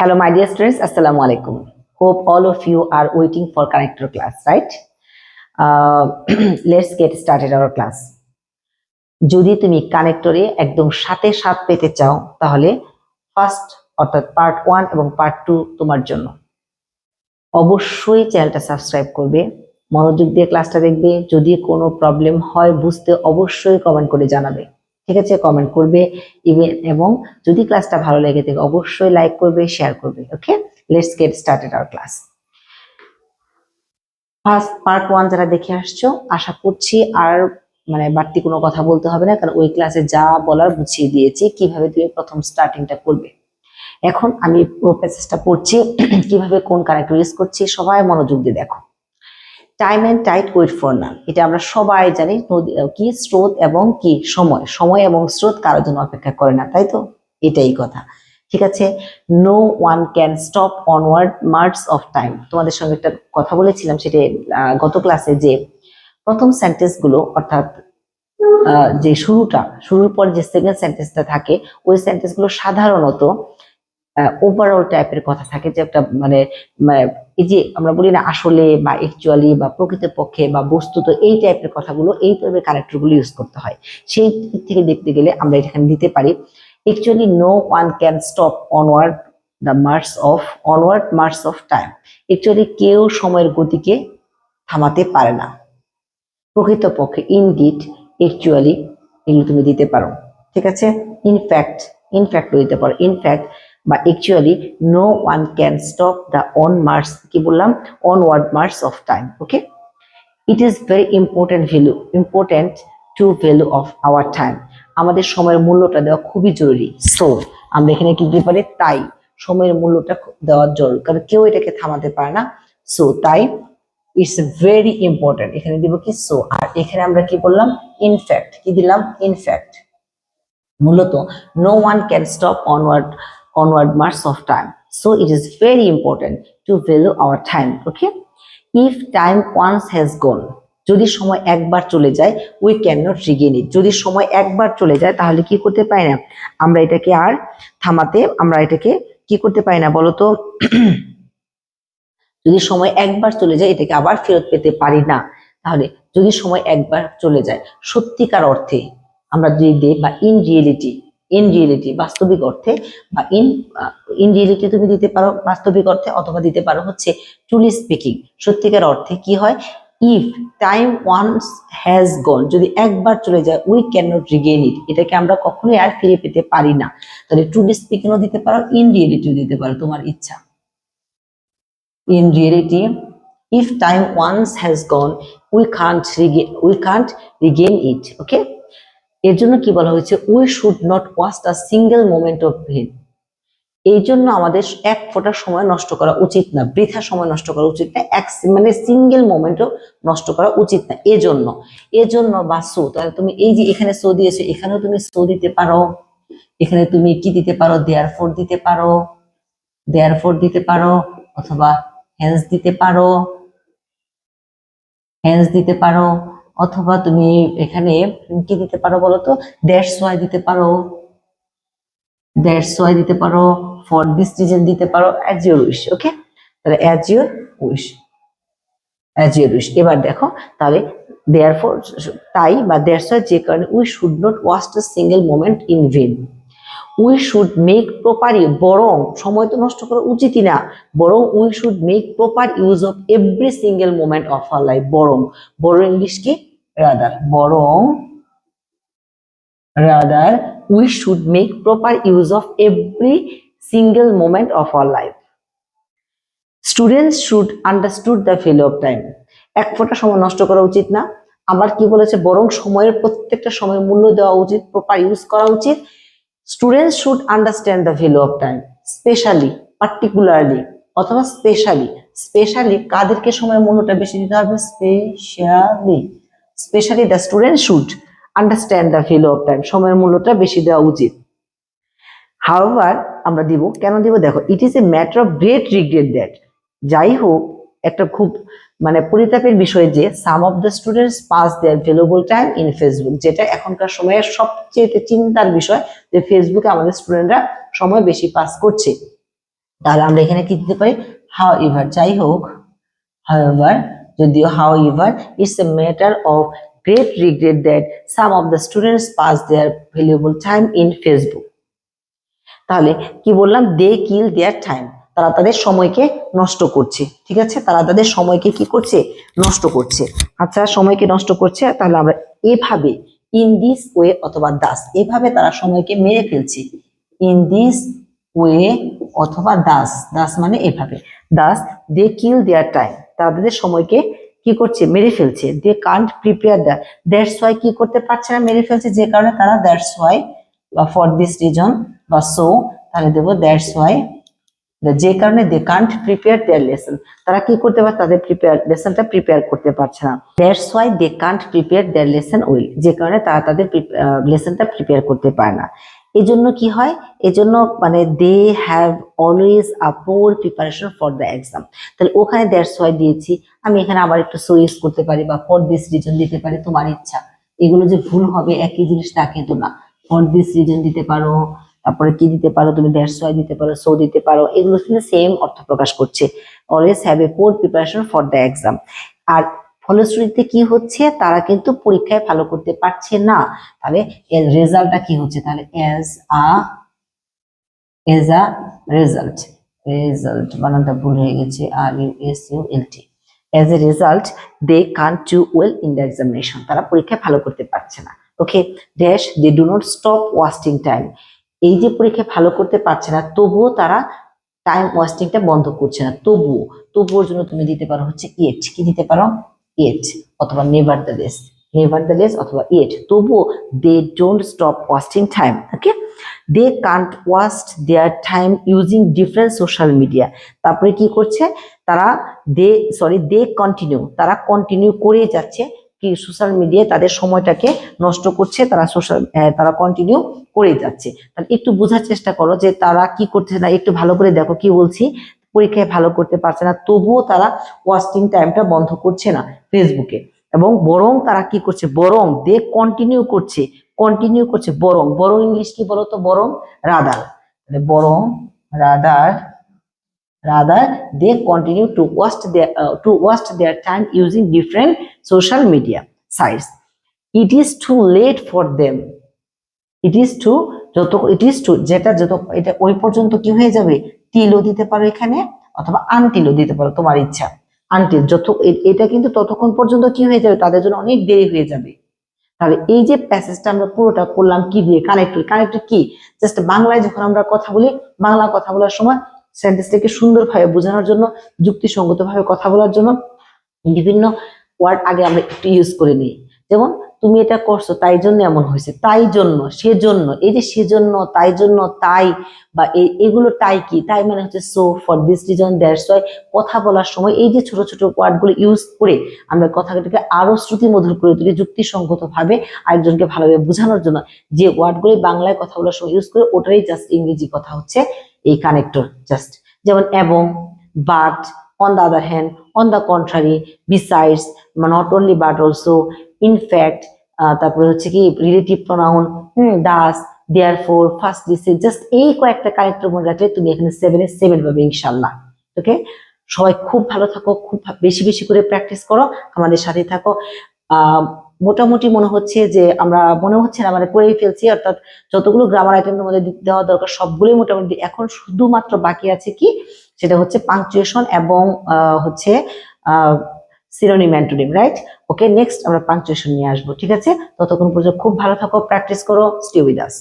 Hello, my dear students. Assalamu alaikum. Hope all of you are waiting for connector class, right? Uh, let's get started our class. যদি তুমি কানেক্টরে একদম সাথে সাত পেতে চাও তাহলে ফার্স্ট অর্থাৎ পার্ট ওয়ান এবং পার্ট টু তোমার জন্য অবশ্যই চ্যানেলটা সাবস্ক্রাইব করবে মনোযোগ দিয়ে ক্লাসটা দেখবে যদি কোনো প্রবলেম হয় বুঝতে অবশ্যই কমেন্ট করে জানাবে ঠিক আছে কমেন্ট করবে ইভেন এবং যদি ক্লাসটা ভালো লেগে থাকে, অবশ্যই লাইক করবে শেয়ার করবে okay let's get started our class first part one যারা দেখে আসছো, আশা করছি আর মানে বাড়তি কোনো কথা বলতে হবে না, কারণ ওই ক্লাসে যা বলার বুঝিয়ে দিয়েছি, কীভাবে তুমি প্রথম স্টার্টিংটা করবে। এখন আমি পুরো প্যাসেজটা পড়ছি, কীভাবে কোন কানেক্টর ইউজ করছি, সবাই মনোযোগ দিয়ে দেখো। Time and tide wait for none এটা আমরা সবাই জানি, নদী কি স্রোত এবং কি সময়। সময় এবং স্রোত কারোর জন্য অপেক্ষা করে না, তাই তো? এটাই কথা। ঠিক আছে? No one can stop onward march of time তোমাদের সঙ্গে একটা কথা বলেছিলাম, সেটা গত ক্লাসে যে প্রথম সেন্টেন্সগুলো, অর্থাৎ যে শুরুটা, শুরুর পর যে সেকেন্ড সেন্টেন্সটা থাকে, ওই সেন্টেন্সগুলো সাধারণত ওভারঅল টাইপের কথা থাকে যে একটা মানে মানে এই যে আমরা বলি না আসলে বা অ্যাকচুয়ালি বা প্রকৃতপক্ষে বা বস্তুত এই টাইপের কথাগুলো, এই টাইপের কানেক্টরগুলো ইউজ করতে হয়। সেই দিক থেকে দেখতে গেলে আমরা এখানে দিতে পারি। Actually no one can stop onward the march of onward march of time actually কেউ সময়ের গতিকে থামাতে পারে না। প্রকৃতপক্ষে ইনডিড অ্যাকচুয়ালি এগুলো তুমি দিতে পারো। ঠিক আছে? ইনফ্যাক্ট ইনফ্যাক্ট দিতে পারো। ইনফ্যাক্ট বা actually no one can stop the on march কি বললাম? Onward march of time okay it is very important value important to value of our time আমাদের সময়ের মূল্যটা দেওয়া খুবই জরুরি। সো আমরা এখানে কি দিতে পারি? তাই। সময়ের মূল্যটা দেওয়া জরুরি। কারণ কেউ এটাকে থামাতে পারে না। সো তাই ইটস ভেরি ইম্পর্টেন্ট এখানে দিব কি? সো আর এখানে আমরা কি বললাম? ইনফ্যাক্ট কি দিলাম? ইনফ্যাক্ট মূলত no one can stop onward onward march of time. So it is very important to value our time. Okay. If time once has gone, যদি সময় একবার চলে যায় we can not regain it যদি সময় একবার চলে যায় তাহলে কি করতে পারি না আমরা এটাকে আর থামাতে আমরা এটাকে কি করতে পারি না বলতো যদি সময় একবার চলে যায় এটাকে আবার ফেরত পেতে পারি না তাহলে যদি সময় একবার চলে যায় সত্যিকার অর্থে আমরা যদি দিই বা ইন রিয়েলিটি ইন রিয়েলিটি বাস্তবিক অর্থে বা ইন ইন রিয়েলিটি তুমি দিতে পারো, বাস্তবিক অর্থে অথবা দিতে পারো হচ্ছে ট্রুলি স্পিকিং সত্যিকার অর্থে কি হয়? If time once has gone যদি একবার চলে যায় we can not regain it এটাকে আমরা কখনোই আর ফিরে পেতে পারি না। তাহলে ট্রুলি স্পিকিংও দিতে পারো ইন রিয়েলিটিও দিতে পারো, তোমার ইচ্ছা। in reality if time once has gone, we can't regain we can't regain it, okay? এর জন্য কি বলা হয়েছে we should not waste a single moment of vain এই জন্য আমাদের এক ফোঁটা সময় নষ্ট করা উচিত না, বৃথা সময় নষ্ট করা উচিত না, এক মানে সিঙ্গেল মোমেন্টও নষ্ট করা উচিত না। এজন্য এজন্য বা সো, তাহলে তুমি এই যে এখানে সো দিয়েছ, এখানেও তুমি সো দিতে পারো। এখানে তুমি কি দিতে পারো? দেয়ার ফোর দিতে পারো। দেয়ার ফোর দিতে পারো, অথবা হ্যান্স দিতে পারো। হ্যান্স দিতে পারো। অথবা তুমি এখানে কি দিতে পারো বলো তো দ্যাটস ওয়াই দিতে পারো। দ্যাটস ওয়াই দিতে পারো। ফর দিস রিজন দিতে পারো। অ্যাজ ইউর উইশ ওকে তাহলে as your wish as your wish এবার দেখো, তাহলে দেয়ার ফর তাই বা দ্যাটস ওয়াই যে কারণে we should not waste a single moment in vain we should make proper বরং সময় তো নষ্ট করা উচিতই না। বরং we should make proper use of every single moment of our life বরং, বড় ইংলিশ কি? রাদার, বরং rather we should make proper use of every single moment of our life students should understood the value of time এক ফোঁটা সময় নষ্ট করা উচিত না। আবার কি বলেছে? বরং সময়ের প্রত্যেকটা সময় মূল্য দেওয়া উচিত প্রপার ইউজ করা উচিত। Students should understand the value of time specially particularly অথবা স্পেশালি স্পেশালি কাদেরকে সময় মূল্যটা বেশি দিতে হবে? Specially specially the student should understand the value of time সময়ের মূল্যটা বেশি দেওয়া উচিত। হাওয়ার আমরা দিব, কেন দিব? দেখো it is a matter of great regret that যাই হোক, একটা খুব মানে পরিতাপের বিষয় যে some of the students pass their valuable time in Facebook যেটা এখনকার সময়ের সবচেয়ে চিন্তার বিষয় যে ফেসবুকে আমাদের স্টুডেন্টরা সময় বেশি পাস করছে। তাহলে আমরা এখানে কি দিতে পারি? হাউ এভার যাই হোক এভার যদিও however it's a matter of great regret that some of the students pass their valuable time in Facebook তাহলে কি বললাম? দে কিল দেয়ার টাইম তারা তাদের সময়কে নষ্ট করছে। ঠিক আছে? তারা তাদের সময়কে কি করছে? নষ্ট করছে। আচ্ছা সময়কে নষ্ট করছে, তাহলে আমরা এভাবে ইন দিস ওয়ে অথবা দাস এভাবে তারা সময়কে মেরে ফেলছে। ইন দিস ওয়ে অথবা দাস দাস মানে এভাবে। দাস দে কিল দেয়ার টাইম তাদের সময়কে কি করছে? মেরে ফেলছে। They can't prepare the that's why কি করতে পারছে না, মেরে ফেলছে, যে কারণে তারা দ্যাটস ওয়াই বা ফর দিস রিজন বা সো তাহলে দেবো দ্যাটস ওয়াই যে কারণে they can't prepare their lesson তারা কি করতে পারে তাদের প্রিপেয়ার লেসনটা প্রিপেয়ার করতে পারছে না। That's why they can't prepare their lesson will যে কারণে তারা তাদের লেসনটা প্রিপেয়ার করতে পারে না। এই জন্য কি হয়? এজন্য মানে they have always a poor preparation for the exam তাহলে ওখানে দ্যাটস ওয়াই দিয়েছি। আমি এখানে আবার একটু সো ইউজ করতে পারি বা ফর দিস রিজন দিতে পারি, তোমার ইচ্ছা। এগুলো যে ভুল হবে, একই জিনিস তা কিন্তু না। ফর দিস রিজন দিতে পারো, তারপরে কি দিতে পারো, তুমি দ্যাটস ওয়াই দিতে পারো সো দিতে পারো, এগুলো কিন্তু সেম অর্থ প্রকাশ করছে। Always have a poor preparation for the exam আর ফলশ্রুতিতে কি হচ্ছে? তারা কিন্তু পরীক্ষায় ভালো করতে পারছে না। তাহলে এর রেজাল্টটা কি হচ্ছে? তাহলে as a as a result result বানানটা ভুল হয়ে গেছে। R U S U L T as a result they can't do well in the examination তারা পরীক্ষায় ভালো করতে পারছে না। Okay dash they do not stop wasting time এই যে পরীক্ষায় ভালো করতে পারছে না, তবুও তারা টাইম ওয়াস্টিংটা বন্ধ করছে না। তবুও তবুওর জন্য তুমি দিতে পারো হচ্ছে ইট কি দিতে পারো? ইট অথবা নেভার দ্য নেভার দ্য অথবা ইট তবুও they don't stop wasting time okay they can't waste their time using different social media তারপরে কি করছে? তারা দে সরি দে কন্টিনিউ তারা কন্টিনিউ করে যাচ্ছে কি সোশ্যাল মিডিয়ায় তাদের সময়টাকে নষ্ট করছে, তারা সোশ্যাল তারা কন্টিনিউ করে যাচ্ছে। একটু বোঝার চেষ্টা করো যে তারা কি করছে না, একটু ভালো করে দেখো কি বলছি। পরীক্ষায় ভালো করতে পারছে না, তবুও তারা ওয়াস্টিং টাইমটা বন্ধ করছে না। ফেসবুকে। এবং বরং তারা কি করছে? বরং দে কন্টিনিউ করছে। কন্টিনিউ করছে বরং। বরং ইংলিশ কি বলতো? বরং রাদার। বরং rather rather, they continue to waste to waste their time using different social media sites it is too late for them it is too যত ইট ইজ টু যেটা যত, এটা ওই পর্যন্ত কি হয়ে যাবে? তিলও দিতে পারো এখানে, অথবা আনতিলও দিতে পারো, তোমার ইচ্ছা। আনটিল যত এটা কিন্তু ততক্ষণ পর্যন্ত কি হয়ে যাবে? তাদের জন্য অনেক দেরি হয়ে যাবে। তাহলে এই যে প্যাসেজটা আমরা পুরোটা করলাম কি দিয়ে? কানেক্টর কানেক্টর কি? জাস্ট বাংলায় যখন আমরা কথা বলি, বাংলা কথা বলার সময় সেন্টেন্সটাকে সুন্দরভাবে বোঝানোর জন্য, যুক্তিসঙ্গতভাবে কথা বলার জন্য বিভিন্ন ওয়ার্ড আগে আমরা একটু ইউজ করে নিই। যেমন তুমি এটা করছ, তাই জন্য এমন হয়েছে, তাই জন্য, সেজন্য, এই যে সেজন্য, তাই জন্য, তাই, বা এগুলো তাই কি? তাই মানে হচ্ছে so for this reason that's why কথা বলার সময় এই যে ছোট ছোট ওয়ার্ডগুলো ইউজ করে আমরা কথাটাকে আরও শ্রুতি মধুর করে তুলি যুক্তিসঙ্গত ভাবে আরেকজনকে ভালোভাবে বোঝানোর জন্য। যে ওয়ার্ডগুলি বাংলায় কথা বলার সময় ইউজ করে ওটাই জাস্ট ইংরেজি কথা হচ্ছে এই কানেক্টর জাস্ট যেমন এবং but on the other hand on the contrary besides not only but also in fact তারপরে হচ্ছে কি relative pronoun whom thus therefore first these just এই কয়েকটা কানেক্টর মনে রাখলে তুমি এখানে সেভেনে সেভেন পাবে ইনশাল্লাহ ওকে সবাই খুব ভালো থাকো খুব বেশি বেশি করে প্র্যাকটিস করো আমাদের সাথে থাকো। আহ মোটামুটি মনে হচ্ছে যে আমরা মনে হচ্ছে না আমরা করেই ফেলছি অর্থাৎ যতগুলো গ্রামার আইটেমের মধ্যে দেওয়া দরকার সবগুলোই মোটামুটি এখন শুধুমাত্র বাকি আছে কি? সেটা হচ্ছে পাংচুয়েশন এবং আহ, হচ্ছে synonym antonym right okay next আমরা পাঞ্চুয়েশন নিয়ে আসব, ঠিক আছে? ততক্ষণ পর্যন্ত খুব ভালো থাকো প্র্যাকটিস করো স্টে উইথ আস